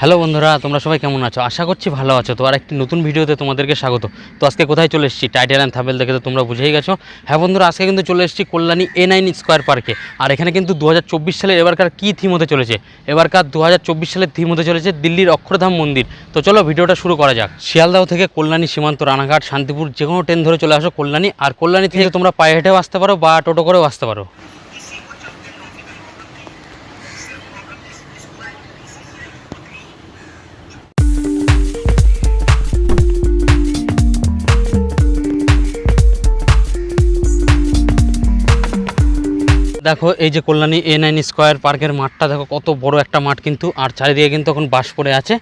Hello বন্ধুরা তোমরা সবাই কেমন আছো? আশা করছি ভালো আছো। তো আর একটি নতুন ভিডিওতে তোমাদেরকে স্বাগত। তো আজকে কোথায় চলে এসেছি? টাইটেল অ্যান্ড থাবেল দেখে তো তোমরা বুঝেই গেছো। হ্যাঁ বন্ধুরা আজকে কিন্তু চলে এসেছি কল্যাণী এ নাইন স্কোয়ার পার্কে আর এখানে কিন্তু দু সালের এবারকার কী থিম হতে চলেছে? এবারকার দু সালের থিম হতে চলেছে দিল্লির অক্ষরধাম মন্দির। তো চলো ভিডিওটা শুরু করা যাক। শিয়ালদাহ থেকে কল্যাণী সীমান্ত রানাঘাট শান্তিপুর যে কোনো ট্রেন ধরে চলে আসো কল্যাণী। আর কল্যাণী থেকে তোমরা পায়ে হেঁটেও আসতে পারো বা টোটো করেও আসতে পারো। দেখো, এই যে কল্যাণী এ নাইন স্কোয়ার পার্কের মাঠটা, দেখো কত বড় একটা মাঠ কিন্তু, আর চারিদিকে কিন্তু এখন বাঁশ পড়ে আছে।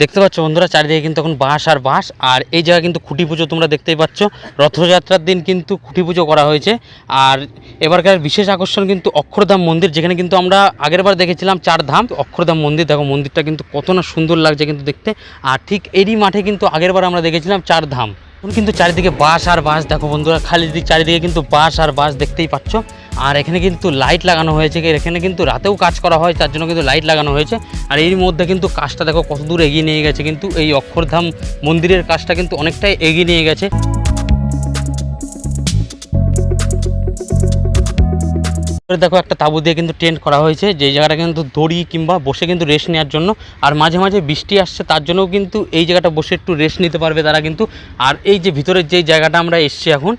দেখতে পাচ্ছ বন্ধুরা, চারিদিকে কিন্তু এখন বাঁশ আর বাঁশ, আর এই জায়গায় কিন্তু খুঁটি পুজো তোমরা দেখতেই পাচ্ছ। রথযাত্রার দিন কিন্তু খুঁটি পুজো করা হয়েছে, আর এবারকার বিশেষ আকর্ষণ কিন্তু অক্ষরধাম মন্দির, যেখানে কিন্তু আমরা আগেরবার দেখেছিলাম চার ধাম। অক্ষরধাম মন্দির, দেখো মন্দিরটা কিন্তু কত না সুন্দর লাগছে কিন্তু দেখতে, আর ঠিক এরই মাঠে কিন্তু আগেরবার আমরা দেখেছিলাম চার ধাম। কিন্তু চারিদিকে বাঁশ আর বাঁশ, দেখো বন্ধুরা, খালি চারিদিকে কিন্তু বাঁশ আর বাঁশ দেখতেই পাচ্ছ। আর এখানে কিন্তু লাইট লাগানো হয়েছে এখানে কিন্তু রাতেও কাজ করা হয়, তার জন্য কিন্তু লাইট লাগানো হয়েছে। আর এর মধ্যে কিন্তু কাজটা দেখো কত দূর এগিয়ে নিয়ে গেছে, কিন্তু এই অক্ষরধাম মন্দিরের কাজটা কিন্তু অনেকটাই এগিয়ে নিয়ে গেছে। দেখো একটা তাঁবু দিয়ে কিন্তু টেন্ট করা হয়েছে, যে জায়গাটা কিন্তু দড়ি কিংবা বসে কিন্তু রেস্ট নেওয়ার জন্য। আর মাঝে মাঝে বৃষ্টি আসছে, তার জন্যও কিন্তু এই জায়গাটা বসে একটু রেস্ট নিতে পারবে তারা কিন্তু। আর এই যে ভিতরের যেই জায়গাটা আমরা এসছি এখন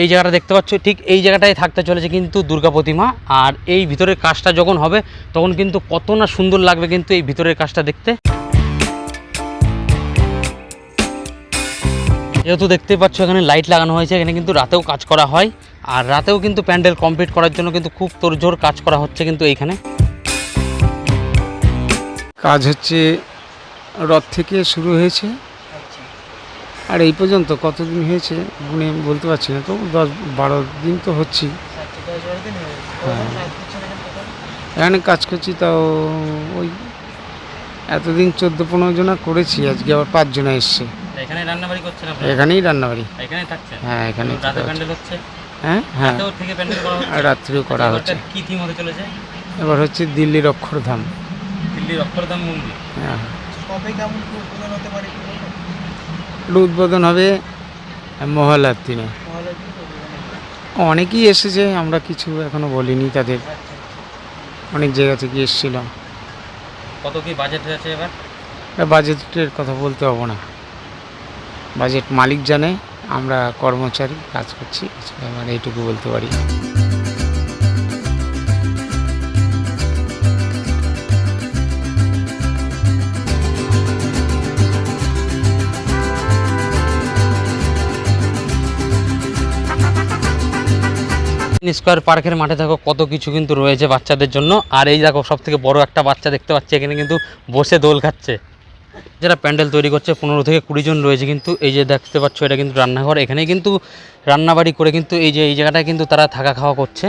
এই জায়গাটা দেখতে পাচ্ছ, ঠিক এই জায়গাটায় থাকতে চলেছে কিন্তু দুর্গা প্রতিমা। আর এই ভিতরের কাজটা যখন হবে, তখন কিন্তু কত না সুন্দর লাগবে কিন্তু এই ভিতরের কাজটা দেখতে। যেহেতু দেখতেই পাচ্ছ, এখানে লাইট লাগানো হয়েছে, এখানে কিন্তু রাতেও কাজ করা হয়। আর রাতেও কিন্তু প্যান্ডেল কমপ্লিট করার জন্য কিন্তু খুব তোড়জোড় কাজ করা হচ্ছে কিন্তু এইখানে। কাজ হচ্ছে, রথ থেকে শুরু হয়েছে। আর এই পর্যন্ত কতদিন হয়েছে গুণে বলতে পারছি না তো দশ বারো দিন তো হচ্ছি। হ্যাঁ। এখানে কাজ করছি তাও ওই এতদিন চোদ্দ পনেরো জনা করেছি আজকে আবার পাঁচজনা এসছে। এখানে রান্নাবাড়ি এখানেই রান্নাবাড়ি। হ্যাঁ এখানে রাতে প্যান্ডেল হচ্ছে? হ্যাঁ হ্যাঁ। রাত্রিও করা হচ্ছে। এবার হচ্ছে দিল্লির অক্ষরধাম। দিল্লির অক্ষরধাম মন্দির। হ্যাঁ। কবে কেমন হতে পারে? কি বলব? এটা উদ্বোধন হবে মহলার দিনে? অনেকেই এসেছে আমরা কিছু এখনও বলিনি তাদের। অনেক জায়গা থেকে এসেছিল কত কি বাজেট আছে এবার? বাজেটের কথা বলতে হব না। বাজেট মালিক জানে আমরা কর্মচারী কাজ করছি এবার এইটুকু বলতে পারি। স্কোয়ার পার্কের মাঠে দেখো কত কিছু কিন্তু রয়েছে বাচ্চাদের জন্য। আর এই দেখো সব থেকে বড় একটা বাচ্চা দেখতে পাচ্ছি, এখানে কিন্তু বসে দোল খাচ্ছে। যারা প্যান্ডেল তৈরি করছে, পনেরো থেকে কুড়ি জন রয়েছে কিন্তু, এই যে দেখতে পাচ্ছ এটা কিন্তু রান্নাঘর। এখানে কিন্তু রান্নাবাড়ি করে কিন্তু এই যে, এই জায়গাটায় কিন্তু তারা থাকা খাওয়া করছে।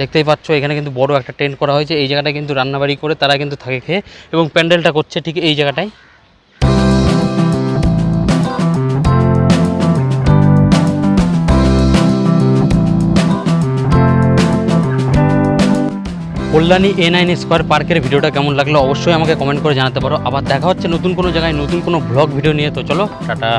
দেখতেই পাচ্ছ, এখানে কিন্তু বড় একটা টেন্ট করা হয়েছে, এই জায়গাটায় কিন্তু রান্নাবাড়ি করে তারা কিন্তু থাকে খেয়ে, এবং প্যান্ডেলটা করছে ঠিক এই জায়গাটায়। কল্যাণী এ নাইন স্কোয়ার পার্কের ভিডিওটা কেমন লাগল অবশ্যই আমাকে কমেন্ট করে জানাতে পারো। আবার দেখা হচ্ছে নতুন কোনো জায়গায় নতুন কোনো ব্লগ ভিডিও নিয়ে, তো চলো, টাটা।